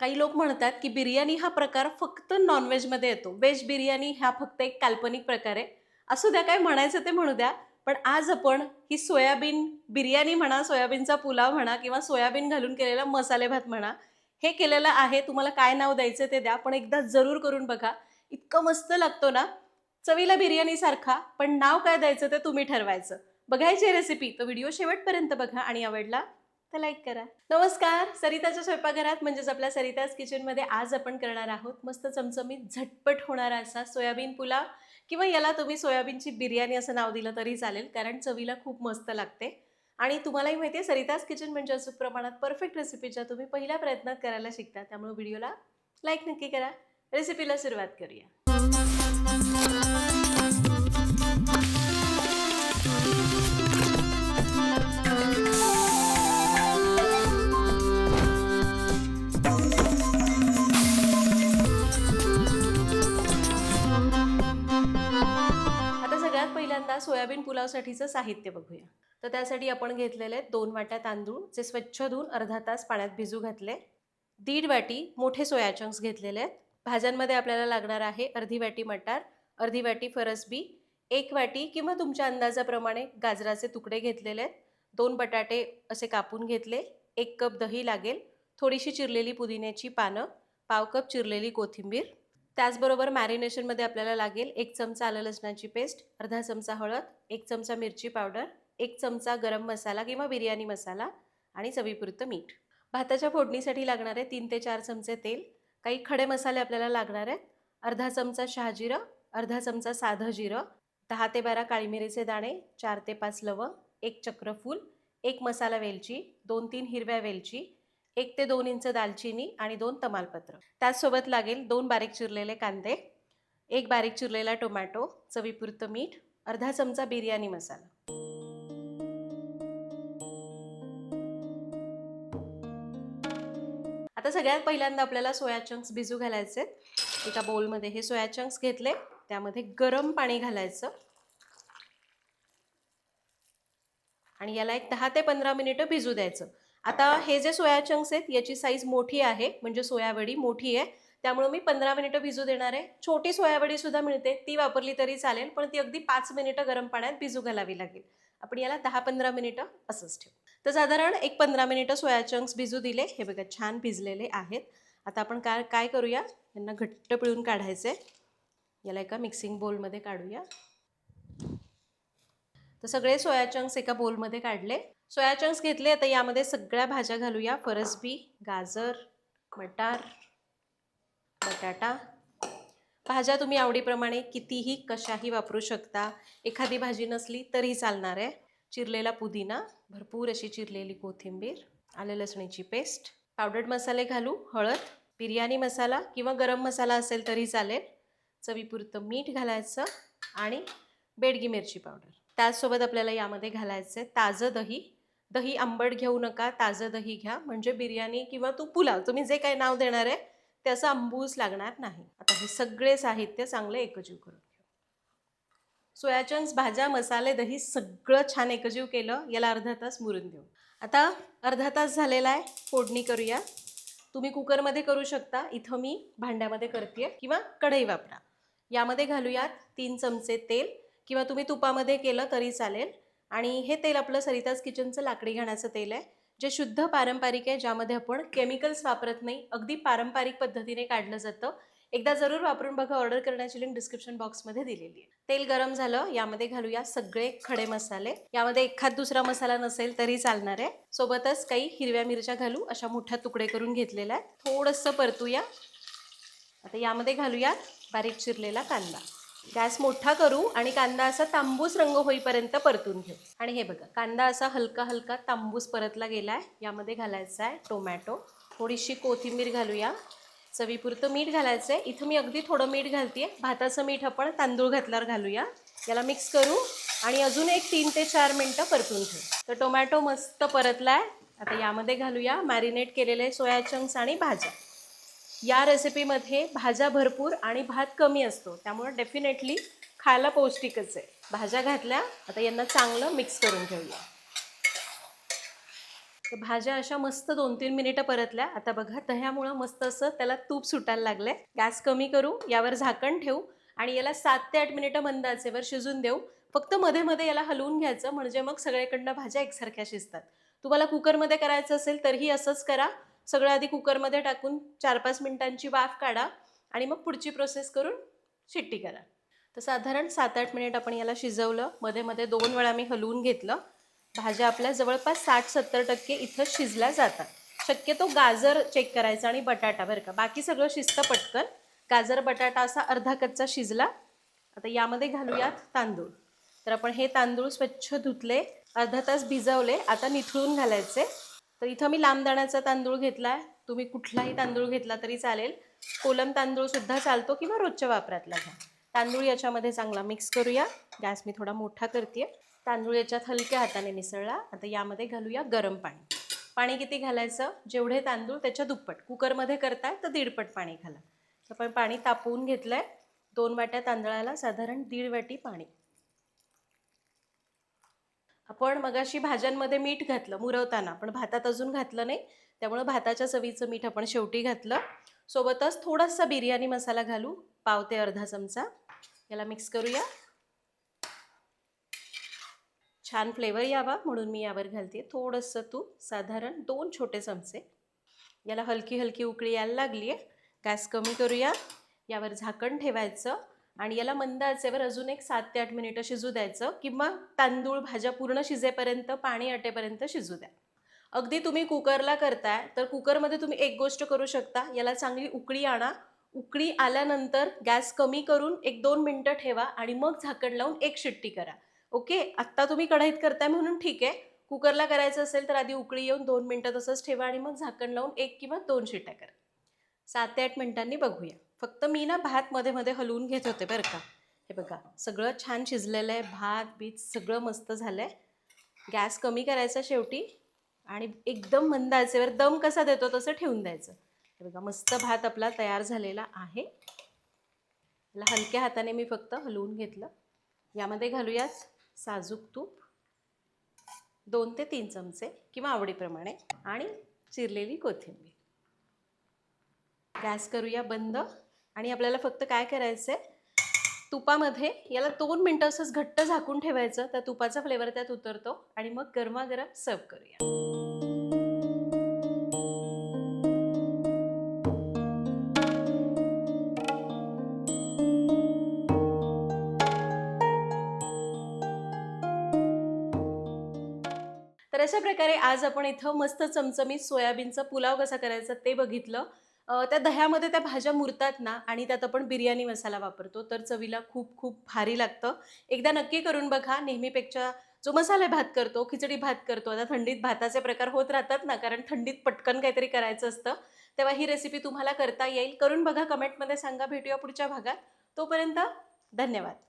काही लोक म्हणतात की बिर्याणी हा प्रकार फक्त नॉनव्हेजमध्ये येतो. व्हेज बिर्याणी हा फक्त एक काल्पनिक प्रकार. आहे असू द्या काय म्हणायचं ते म्हणू द्या पण आज आपण ही सोयाबीन बिर्याणी म्हणा सोयाबीनचा पुलाव म्हणा किंवा सोयाबीन घालून केलेला मसाले भात म्हणा हे केलेलं आहे. तुम्हाला काय नाव द्यायचं ते द्या पण एकदा जरूर करून बघा. इतकं मस्त लागतो ना चवीला बिर्याणीसारखा पण नाव काय द्यायचं ते तुम्ही ठरवायचं. बघायची रेसिपी तो व्हिडिओ शेवटपर्यंत बघा आणि आवडला लाईक करा. नमस्कार सरिताच्या स्वयंपाकघरात म्हणजेच आपल्या सरिताज किचनमध्ये आज आपण करणार आहोत मस्त चमचमीत झटपट होणारा असा सोयाबीन पुलाव किंवा याला तुम्ही सोयाबीनची बिर्याणी असं नाव दिलं तरी चालेल कारण चवीला खूप मस्त लागते. आणि तुम्हालाही माहिती आहे सरिताज किचन म्हणजे अचूक प्रमाणात परफेक्ट रेसिपीच्या तुम्ही पहिल्या प्रयत्नात करायला शिकता. त्यामुळे व्हिडिओला लाईक नक्की करा. रेसिपीला सुरुवात करूया. आता सोयाबीन पुलावसाठीचं साहित्य बघूया. तर त्यासाठी आपण घेतलेले आहेत दोन वाट्या तांदूळ जे स्वच्छ धुवून अर्धा तास पाण्यात भिजू घातले. दीड वाटी मोठे सोया चंक्स घेतलेले आहेत. भाज्यांमध्ये आपल्याला लागणार आहे अर्धी वाटी मटार अर्धी वाटी फरसबी एक वाटी किंवा तुमच्या अंदाजाप्रमाणे गाजराचे तुकडे घेतलेले आहेत. दोन बटाटे असे कापून घेतले. एक कप दही लागेल. थोडीशी चिरलेली पुदिन्याची पानं पाव कप चिरलेली कोथिंबीर त्याचबरोबर मॅरिनेशनमध्ये आपल्याला लागेल एक चमचा आलं लसणाची पेस्ट अर्धा चमचा हळद एक चमचा मिरची पावडर एक चमचा गरम मसाला किंवा बिर्याणी मसाला आणि चवीपुरतं मीठ. भाताच्या फोडणीसाठी लागणारे तीन ते चार चमचे तेल काही खडे मसाले आपल्याला लागणार आहेत. अर्धा चमचा शहाजिरं अर्धा चमचा साधं जिरं दहा ते बारा काळी मिरीचे दाणे चार ते पाच लवंग एक चक्रफूल एक मसाला वेलची दोन तीन हिरव्या वेलची एक ते दोन इंच दालचिनी आणि दोन तमालपत्र. त्याचसोबत लागेल दोन बारीक चिरलेले कांदे एक बारीक चिरलेला टोमॅटो चवीपुरतं मीठ अर्धा चमचा बिर्याणी मसाला. आता सगळ्यात पहिल्यांदा आपल्याला सोया चंक्स भिजू घालायचे एका बोलमध्ये हे सोया चंक्स घेतले. त्यामध्ये गरम पाणी घालायचं. आणि याला एक दहा ते पंधरा मिनिटं भिजू द्यायचं. आता हे जे सोया चंक्स आहेत याची साईज मोठी आहे म्हणजे सोयावडी मोठी आहे. त्यामुळे मी पंधरा मिनिटं भिजू देणार आहे. छोटी सोयावडी सुद्धा मिळते ती वापरली तरी चालेल पण ती अगदी पाच मिनिटं गरम पाण्यात भिजू घालावी लागेल. आपण याला दहा पंधरा मिनिटं असंच ठेवू. तर साधारण एक पंधरा मिनिटं सोया चंक्स भिजू दिले. हे बघा छान भिजलेले आहेत. आता आपण काय काय करूया? यांना घट्ट पिळून काढायचे याला एका मिक्सिंग बोलमध्ये काढूया. तर सगळे सोया चंक्स एका बोलमध्ये काढले. सोया चंक्स घेतले आता यामध्ये सगळ्या भाज्या घालूया. फरसबी गाजर मटार बटाटा. भाज्या तुम्ही आवडीप्रमाणे कितीही कशाही वापरू शकता. एखादी भाजी नसली तरी चालणार आहे. चिरलेला पुदिना भरपूर अशी चिरलेली कोथिंबीर आलं लसणीची पेस्ट. पावडर्ड मसाले घालू हळद बिर्याणी मसाला किंवा गरम मसाला असेल तरी चालेल. चवीपुरतं मीठ घालायचं आणि बेडगी मिरची पावडर त्याचसोबत आपल्याला यामध्ये घालायचं आहे ताजं दही. दही आंबट घेऊ नका ताजं दही घ्या म्हणजे बिर्याणी किंवा तू पुलाव तुम्ही जे काही नाव देणार आहे ते असं अंबूस लागणार नाही. आता हे सगळे साहित्य चांगले एकजीव करून घेऊ सोया चंक्स भाज्या मसाले दही सगळं छान एकजीव केलं याला अर्धा तास मुरून देऊ. आता अर्धा तास झालेला आहे फोडणी करूया. तुम्ही कुकरमध्ये करू शकता इथं मी भांड्यामध्ये करते किंवा कढई वापरा. यामध्ये घालूयात तीन चमचे तेल किंवा तुम्ही तुपामध्ये केलं तरी चालेल. आणि हे तेल आपलं सरिताज किचनचं लाकडी घाण्याचं तेल आहे जे शुद्ध पारंपरिक आहे ज्यामध्ये आपण केमिकल्स वापरत नाही अगदी पारंपरिक पद्धतीने काढलं जातं. एकदा जरूर वापरून बघा ऑर्डर करण्याची लिंक डिस्क्रिप्शन बॉक्समध्ये दिलेली आहे. तेल गरम झालं यामध्ये घालूया सगळे खडे मसाले. यामध्ये एखाद दुसरा मसाला नसेल तरी चालणार आहे. सोबतच काही हिरव्या मिरच्या घालू अशा मोठ्या तुकडे करून घेतलेल्या आहेत. थोडंसं परतूया. आता यामध्ये घालूया बारीक चिरलेला कांदा. गॅस मोठा करू आणि कांदा असा तांबूस रंग होईपर्यंत परतून घेऊ. आणि हे बघा कांदा असा हलका हलका तांबूस परतला गेला आहे यामध्ये घालायचा आहे टोमॅटो. थोडीशी कोथिंबीर घालूया. चवीपुरतं मीठ घालायचं आहे इथं मी अगदी थोडं मीठ घालते भाताचं मीठ आपण तांदूळ घातल्यावर घालूया. याला मिक्स करू आणि अजून एक तीन ते चार मिनटं परतून ठेवू तर टोमॅटो मस्त परतला आहे आता यामध्ये घालूया मॅरिनेट केलेले सोया चंक्स आणि भाज्या. या रेसिपीमध्ये भाज्या भरपूर आणि भात कमी असतो. त्यामुळे डेफिनेटली खायला पौष्टिकच आहे. भाज्या घातल्या आता यांना चांगलं मिक्स करून घेऊया. तर भाज्या अशा मस्त दोन तीन मिनिटं परतल्या. आता बघा दह्यामुळं मस्त असं त्याला तूप सुटायला लागलंय. गॅस कमी करू यावर झाकण ठेवू आणि याला सात ते आठ मिनिटं मंद आचेवर शिजून देऊ. फक्त मध्ये मध्ये याला हलवून घ्यायचं म्हणजे मग सगळ्याकडनं भाज्या एकसारख्या शिजतात. तुम्हाला कुकरमध्ये करायचं असेल तरीही असंच करा. सगळं आधी कुकरमध्ये टाकून चार पाच मिनिटांची वाफ काढा आणि मग पुढची प्रोसेस करून शिट्टी करा. तर साधारण सात आठ मिनिट आपण याला शिजवलं. मध्ये मध्ये दोन वेळा मी हलवून घेतलं. भाज्या आपल्या जवळपास साठ सत्तर टक्के इथं शिजल्या जातात. शक्यतो गाजर चेक करायचा आणि बटाटा बरं का. बाकी सगळं शिजतं पटकन. गाजर बटाटा असा अर्धा कच्चा शिजला. आता यामध्ये घालूयात तांदूळ. तर आपण हे तांदूळ स्वच्छ धुतले. अर्धा तास भिजवले. आता निथळून घालायचे. तर इथं मी लांब दाण्याचा तांदूळ घेतला आहे तुम्ही कुठलाही तांदूळ घेतला तरी चालेल. कोलम तांदूळसुद्धा चालतो किंवा रोजच्या वापरातला घ्या. तांदूळ याच्यामध्ये चांगला मिक्स करूया. गॅस मी थोडा मोठा करते. तांदूळ याच्यात हलक्या हाताने मिसळला. आता यामध्ये घालूया गरम पाणी. पाणी किती घालायचं? जेवढे तांदूळ त्याच्या दुप्पट. कुकरमध्ये करताय तर दीडपट पाणी घाला. तर पण पाणी तापवून घेतलं आहे दोन वाट्या तांदळाला साधारण दीड वाटी पाणी. आपण मगाशी भाज्यांमध्ये मीठ घातलं मुरवताना पण भातात अजून घातलं नाही. त्यामुळं भाताच्या चवीचं मीठ आपण शेवटी घातलं. सोबतच थोडासा बिर्याणी मसाला घालू पाव ते अर्धा चमचा. याला मिक्स करूया. छान फ्लेवर यावा म्हणून मी यावर घालते. थोडंसं तूप साधारण दोन छोटे चमचे. याला हलकी हलकी उकळी यायला लागली आहे गॅस कमी करूया. यावर झाकण ठेवायचं. आणि याला मंद आचेवर अजून एक सात ते आठ मिनिटं शिजू द्यायचं किंवा तांदूळ भाज्या पूर्ण शिजेपर्यंत पाणी आटेपर्यंत शिजू द्या. अगदी तुम्ही कुकरला करताय तर कुकरमध्ये तुम्ही एक गोष्ट करू शकता याला चांगली उकळी आणा. उकळी आल्यानंतर गॅस कमी करून एक दोन मिनटं ठेवा आणि मग झाकण लावून एक शिट्टी करा. ओके? आत्ता तुम्ही कढईत करताय म्हणून ठीक आहे. कुकरला करायचं असेल तर आधी उकळी येऊन दोन मिनटं तसंच ठेवा आणि मग झाकण लावून एक किंवा दोन शिट्ट्या करा. सात ते आठ मिनिटांनी बघूया. फक्त मी ना भात मध्ये मध्ये हलवून घेत होते बरं का. हे बघा सगळं छान शिजलेलं आहे भात बीत सगळं मस्त झालं आहे गॅस कमी करायचा शेवटी आणि एकदम मंद आचेवर दम कसा देतो तसं ठेवून द्यायचं. हे बघा मस्त भात आपला तयार झालेला आहे. याला हलक्या हाताने मी फक्त हलवून घेतलं. यामध्ये घालूयात साजूक तूप. दोन ते तीन चमचे किंवा आवडीप्रमाणे आणि चिरलेली कोथिंबीर. गॅस करूया बंद. आणि आपल्याला फक्त काय करायचं आहे तुपामध्ये याला दोन मिनटं असंच घट्ट झाकून ठेवायचं. त्या तुपाचा फ्लेवर त्यात उतरतो आणि मग गरमागरम सर्व करूया. तर अशा प्रकारे आज आपण इथं मस्त चमचमीत सोयाबीनचा पुलाव कसा करायचा ते बघितलं. त्या दह्यामध्ये त्या भाज्या मुरतात ना आणि त्यात आपण बिर्याणी मसाला वापरतो तर चवीला खूप खूप भारी लागतं. एकदा नक्की करून बघा नेहमीपेक्षा जो मसाले भात करतो खिचडी भात करतो आता थंडीत भाताचे प्रकार होत राहतात ना कारण थंडीत पटकन काहीतरी करायचं असतं तेव्हा ही रेसिपी तुम्हाला करता येईल. करून बघा कमेंटमध्ये सांगा भेटूया पुढच्या भागात. तोपर्यंत धन्यवाद.